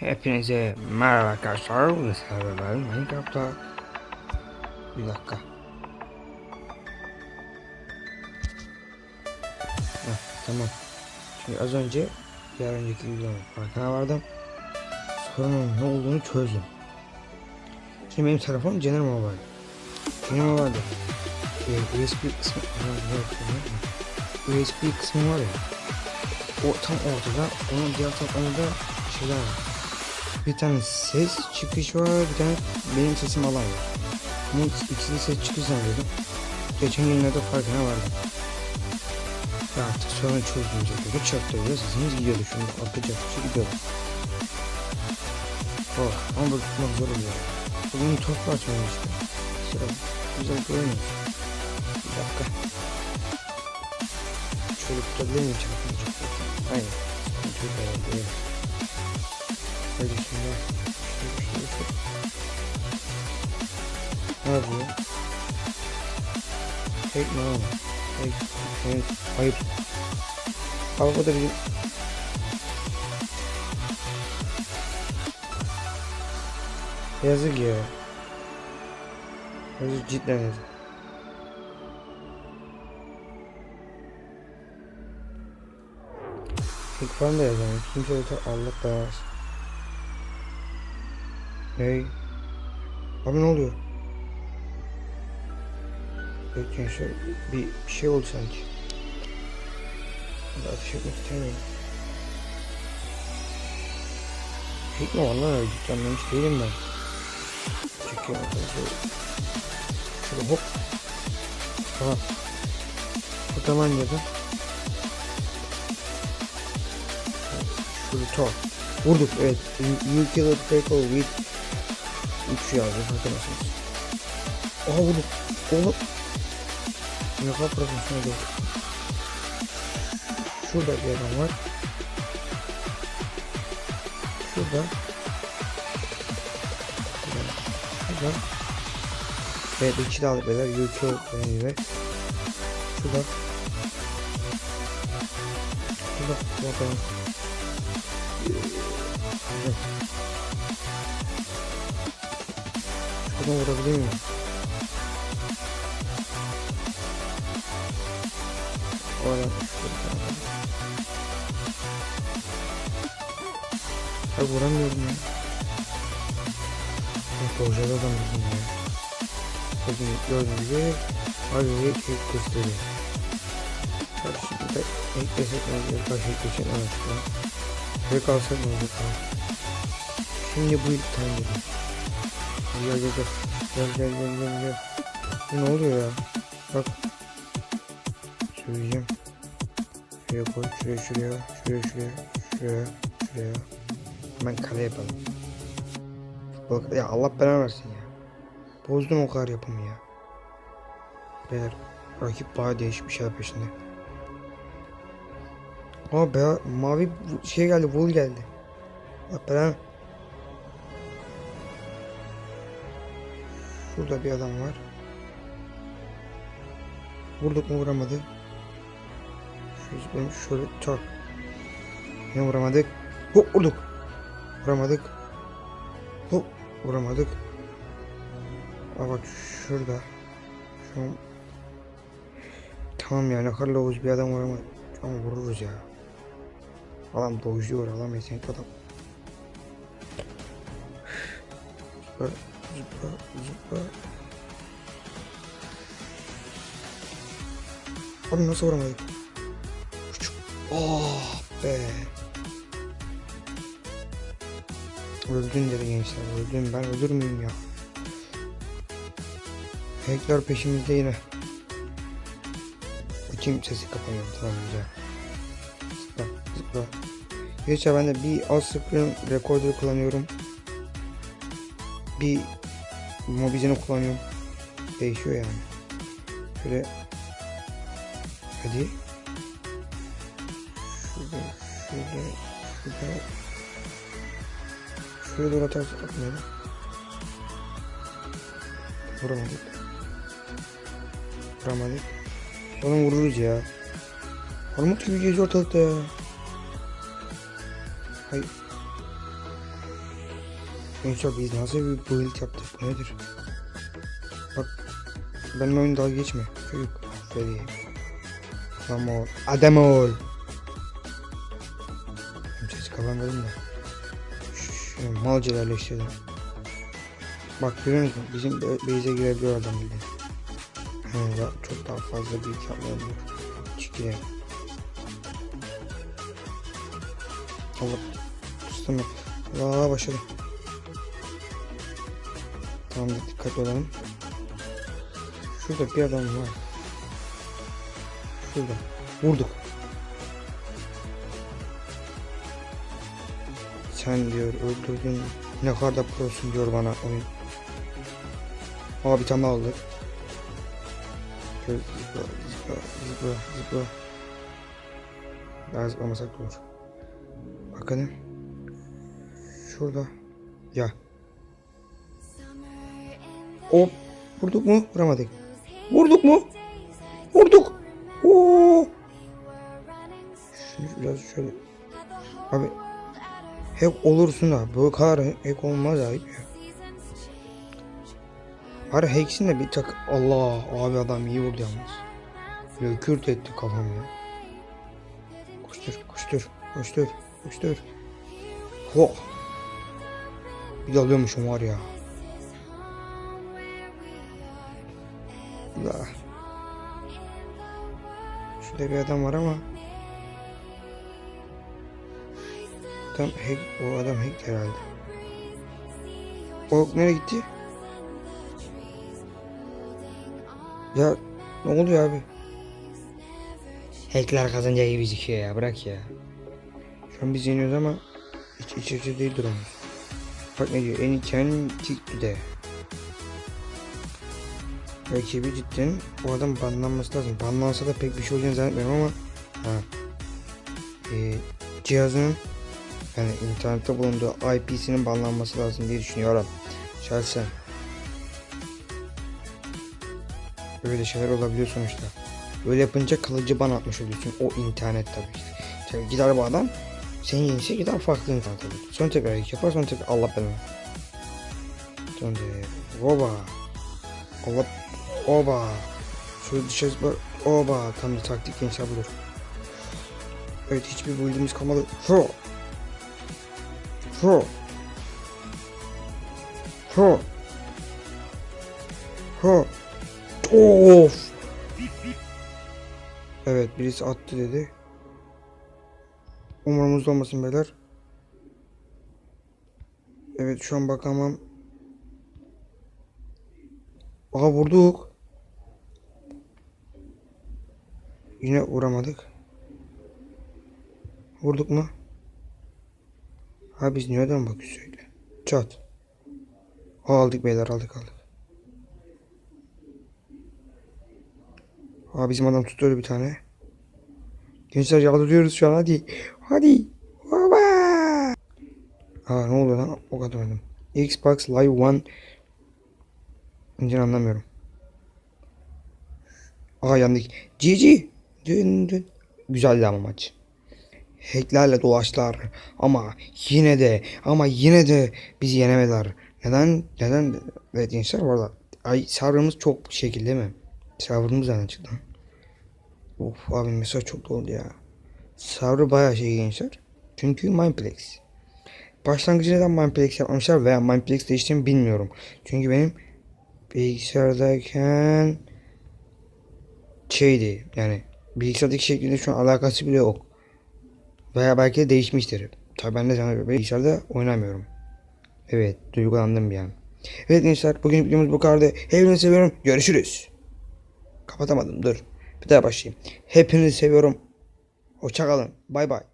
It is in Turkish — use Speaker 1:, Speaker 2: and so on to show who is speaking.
Speaker 1: Hepinize merhaba arkadaşlar. Bu sefer ben Minecraft'ta bir dakika. Heh, tamam. Şimdi az önce diğer önceki videonun farkına vardım. Sorunun ne olduğunu çözdüm. Şimdi benim telefonum General Mobile. General Mobile'de e, USB kısmı USB kısmı var ya. O tam ortada. Onun diğer tarafında şeyler var. Bir tane ses çıkış var, bir tane benim sesim alan var. Bunun ikisi de ses çıkış zannediyordum. Geçen günlerde farkına vardım. Ya artık sorun çözülünce böyle çaktırıyor. Sesimiz gidiyordu şunu atacak şu gidiyordu. Oh, ama böyle tutmak zor oluyor. Bugün top açmıyor işte. Sıra güzel görünüyor. Bir dakika. Şöyle tutabilir miyim çarpmayacak? Aynen. Çok herhalde. Şimdi. Ne yapıyor? Hey no. Hey. Hey. Hayır. Abi bu da bizim Yazık ya. Yazık cidden yazık. Tek falan da yazamıyor. Kimse de Allah belanı. Hey. Abi ne oluyor? Evet gençler bir, bir şey oldu sanki. Ben ateş etmek istemiyorum. Hikme var lan öyle canlanmış değilim ben. Çekiyorum arkadaşlar. Şöyle hop. Aha. Bu tabancada. Şöyle top. Vurduk evet. A people with 3 yazdı hatırlasınız. Aha vurduk. Oğlum. Ne kadar profesyonel oldu. Şurada bir adam var. Şurada. Şurada. Evet iki de aldık beyler. Beni ve Şurada. Şurada. Bakalım. Şurada. Şuradan vurabilir miyim? Oradan Ya vuramıyorum ya. Bak hocada da mısın ya? Bakın gördüğünüz gibi Harbiye kek gösteriyor. Bak şimdi de eklesek ne olacak? Baş eklesek ne olacak? Ve kalsak ne olacak? Şimdi bu ilk tane geliyor. Gel gel gel. Gel gel gel gel gel. Bu ne oluyor ya? Bak. Söyleyeceğim. Şuraya koy. Şuraya şuraya. Şuraya şuraya. Şuraya. Şuraya. Hemen kale yapalım. Bak ya Allah belanı versin ya. Bozdum o kadar yapımı ya. Beyler rakip bayağı değişik bir şeyler peşinde. Aa be mavi şey geldi, wool geldi. Allah belanı. Şurada bir adam var. Vurduk mu vuramadı. Zıplayayım şöyle çak. Yine vuramadık. Hop vurduk. Vuramadık. Hop vuramadık. Aa bak şurada. Şu an... Tamam ya ne kadar lavuz bir adam var ama ama vururuz ya. Adam dojluyor adam yetenekli adam. Zıpla zıpla zıpla. Abi nasıl vuramadık? Uçuk. Oh be. Öldün dedi gençler öldüm ben ölür müyüm ya? Hackler peşimizde yine. Bakayım sesi kapanıyor tamam güzel. Zıpla zıpla. Gençler ben de bir alt screen recorder kullanıyorum. Bir Mobizen'i kullanıyorum. Değişiyor yani. Şöyle Hadi. Şurada, şurada, şurada. Şuraya doğru atarsak atmayalım. Vuramadık. Vuramadık. Onu vururuz ya. Armut gibi geziyor ortalıkta ya. Hayır. Gençler biz nasıl bir build yaptık nedir? Bak benim oyun dalga geçme. Çocuk. Aferin. Adam ol. Adam ol. Ses kapan verin de. Şunu malca yerleştirdim. Bak görüyor musun? Bizim base'e girebiliyor adam bile. He, daha- çok daha fazla büyük yapmayabilir. Çıkıyor. Allah. Tuttum. Allah başladı. Tamam dikkat olalım. Şurada bir adam var. Şurada. Vurduk. Sen diyor öldürdün. Ne kadar da prosun diyor bana oyun. Daha aldık. Şöyle zıpla zıpla zıpla zıpla. Daha zıplamasak olur. Bakalım. Şurada. Ya. Hop. Vurduk mu? Vuramadık. Vurduk mu? Vurduk. Oo. Şunu biraz şöyle. Abi. Hack olursun da. Bu kadar hack olmaz ya. Bari hacksin de bir tak. Allah abi adam iyi vurdu yalnız. Böyle kürt etti kafamı ya. Koştur koştur koştur koştur. Ho. Bir de alıyormuşum var ya. La. Şurada bir adam var ama. Adam hack, o adam hack herhalde. O nereye gitti? Ya ne oluyor abi? Hackler kazanca gibi gözüküyor ya bırak ya. Şu an biz yeniyoruz ama hiç iç açıcı değil durumumuz. Bak ne diyor en iyi kendi de. Rakibi cidden o adam banlanması lazım. Banlansa da pek bir şey olacağını zannetmiyorum ama ha. Ee, cihazının yani internette bulunduğu IP'sinin banlanması lazım diye düşünüyorum. Şahsen. Böyle şeyler olabiliyor sonuçta. Böyle yapınca kalıcı ban atmış oluyorsun. O internet tabii ki. Tabii gider bu adam. Sen yenisi gider farklı internet alır. Sonra tekrar yapar sonra tekrar Allah belanı. Sonra oba. Allah oba. Şöyle dışarı bak. Oba. Tam bir taktik gençler budur. Evet hiçbir build'imiz kalmadı. Ho. Ho. Ho. Ho. Of. Evet birisi attı dedi. Umurumuzda olmasın beyler. Evet şu an bakamam. Aha vurduk. Yine vuramadık. Vurduk mu? Ha biz nereden bakıyoruz öyle? Çat. Aldık beyler aldık aldık. Aa bizim adam tutuyor bir tane. Gençler yardırıyoruz şu an hadi. Hadi. Baba. Aa ne oluyor lan? O kadar oynadım. Xbox Live One. İncin anlamıyorum. Aa yandık. GG. Dün dün. Güzeldi ama maç. Hacklerle dolaştılar. Ama yine de ama yine de bizi yenemediler. Neden? Neden? Evet gençler bu arada. Ay serverımız çok şekil değil mi? Serverımız nereden çıktı? Of abi mesaj çok doldu ya. Server bayağı şey gençler. Çünkü Mineplex. Başlangıcı neden Mineplex yapmamışlar veya Mineplex değiştiğini bilmiyorum. Çünkü benim bilgisayardayken şeydi yani bilgisayardaki şeklinde şu an alakası bile yok. Veya belki de değişmiştir. Tabii ben de sana bilgisayarda oynamıyorum. Evet duygulandım bir an. Evet gençler bugün videomuz bu kadardı. Hepinizi seviyorum. Görüşürüz. Kapatamadım dur. Bir daha başlayayım. Hepinizi seviyorum. Hoşçakalın. Bay bay.